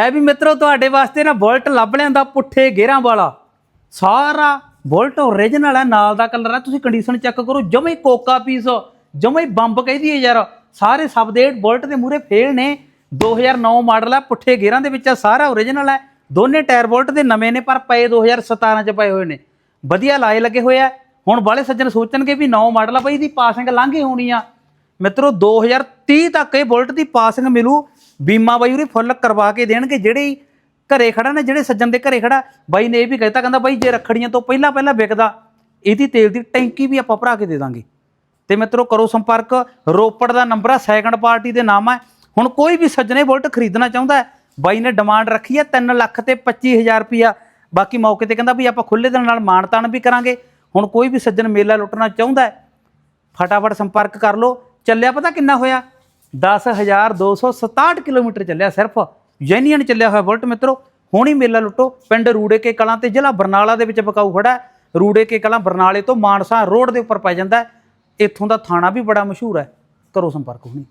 ਐ ਵੀ ਮਿੱਤਰੋ, ਤੁਹਾਡੇ ਵਾਸਤੇ ਨਾ ਬੁਲਟ ਲੱਭ ਲਿਆਂਦਾ ਪੁੱਠੇ ਗੇਰਾਂ ਵਾਲਾ। ਸਾਰਾ ਬੁਲਟ ਓਰੀਜਨਲ ਹੈ ਨਾਲ ਦਾ ਕਲਰ ਹੈ ਤੁਸੀਂ ਕੰਡੀਸ਼ਨ ਚੈੱਕ ਕਰੋ, ਜਮੇ ਕੋਕਾ ਪੀਸ ਜਮੇ ਬੰਬ ਕਹਿੰਦੀ ਹੈ ਯਾਰ। ਸਾਰੇ ਸਬ ਬੁਲਟ ਦੇ ਮੂਰੇ ਫੇਲ ਨੇ। 2009 ਮਾਡਲ ਹੈ ਪੁੱਠੇ ਗੇਰਾਂ ਦੇ ਵਿੱਚ ਸਾਰਾ ਓਰੀਜਨਲ ਹੈ ਦੋਨੇ ਟਾਇਰ ਬੁਲਟ ਦੇ ਨਵੇਂ ਨੇ, ਪਰ ਪਏ 2017 ਚ ਪਏ ਹੋਏ ਨੇ। ਵਧੀਆ ਲਾਏ ਲੱਗੇ ਹੋਏ ਆ ਹੁਣ ਬਾਲੇ ਸੱਜਣ ਸੋਚਣਗੇ ਵੀ 9 ਮਾਡਲ ਆ ਬਈ, ਇਹਦੀ ਪਾਸਿੰਗ ਲੰਘੀ ਹੋਣੀ ਆ। ਮਿੱਤਰੋ 2030 ਤੱਕ ਇਹ ਬੁਲਟ ਦੀ ਪਾਸਿੰਗ ਮਿਲੂ। ਬੀਮਾ ਬਾਈ ਉਰੇ ਫੁੱਲ ਕਰਵਾ ਕੇ ਦੇਣਗੇ, ਜਿਹੜੇ ਹੀ ਘਰੇ ਖੜਾ ਨੇ, ਜਿਹੜੇ ਸੱਜਣ ਦੇ ਘਰੇ ਖੜਾ, ਬਾਈ ਨੇ ਇਹ ਵੀ ਕਹਿਤਾ, ਕਹਿੰਦਾ ਬਾਈ ਜੇ ਰੱਖੜੀਆਂ ਤੋਂ ਪਹਿਲਾਂ ਪਹਿਲਾਂ ਵਿਕਦਾ, ਇਹਦੀ ਤੇਲ ਦੀ ਟੈਂਕੀ ਵੀ ਆਪਾਂ ਭਰਾ ਕੇ ਦੇ ਦਾਂਗੇ। ਤੇ ਮਿੱਤਰੋ, ਕਰੋ ਸੰਪਰਕ, ਰੋਪੜ ਦਾ ਨੰਬਰ ਆ ਸੈਕੰਡ ਪਾਰਟੀ ਦੇ ਨਾਮ ਹੈ ਹੁਣ ਕੋਈ ਵੀ ਸੱਜਣੇ ਬੁਲਟ ਖਰੀਦਣਾ ਚਾਹੁੰਦਾ ਬਾਈ ਨੇ ਡਿਮਾਂਡ ਰੱਖੀ ਹੈ 3 ਲੱਖ ਤੇ 25000 ਰੁਪਿਆ ਬਾਕੀ ਮੌਕੇ ਤੇ ਕਹਿੰਦਾ ਵੀ ਆਪਾਂ ਖੁੱਲੇ ਦਿਲ ਨਾਲ ਮਾਨਤਾਨ ਵੀ ਕਰਾਂਗੇ। ਹੁਣ ਕੋਈ ਵੀ ਸੱਜਣ ਮੇਲਾ ਲੁੱਟਣਾ ਚਾਹੁੰਦਾ ਫਟਾਫਟ ਸੰਪਰਕ ਕਰ ਲਓ। ਚੱਲਿਆ ਪਤਾ ਕਿੰਨਾ ਹੋਇਆ? 10267 ਕਿਲੋਮੀਟਰ ਚੱਲਿਆ ਸਿਰਫ। ਜੈਨੀਅਨ ਚੱਲਿਆ ਹੋਇਆ ਬੁਲਟ ਮਿੱਤਰੋ, ਹੁਣ ਹੀ ਮੇਲਾ ਲੁੱਟੋ। ਪਿੰਡ ਰੂੜੇ ਕੇ ਕਲਾਂ ਤੇ ਜ਼ਿਲ੍ਹਾ ਬਰਨਾਲਾ ਦੇ ਵਿੱਚ ਬਕਾਊ ਖੜਾ ਰੂੜੇ ਕੇ ਕਲਾਂ ਬਰਨਾਲੇ ਤੋਂ ਮਾਨਸਾ ਰੋਡ ਦੇ ਉੱਪਰ ਪੈ ਜਾਂਦਾ ਇੱਥੋਂ ਦਾ ਥਾਣਾ ਵੀ ਬੜਾ ਮਸ਼ਹੂਰ ਹੈ। ਕਰੋ ਸੰਪਰਕ ਹੋਣੀ।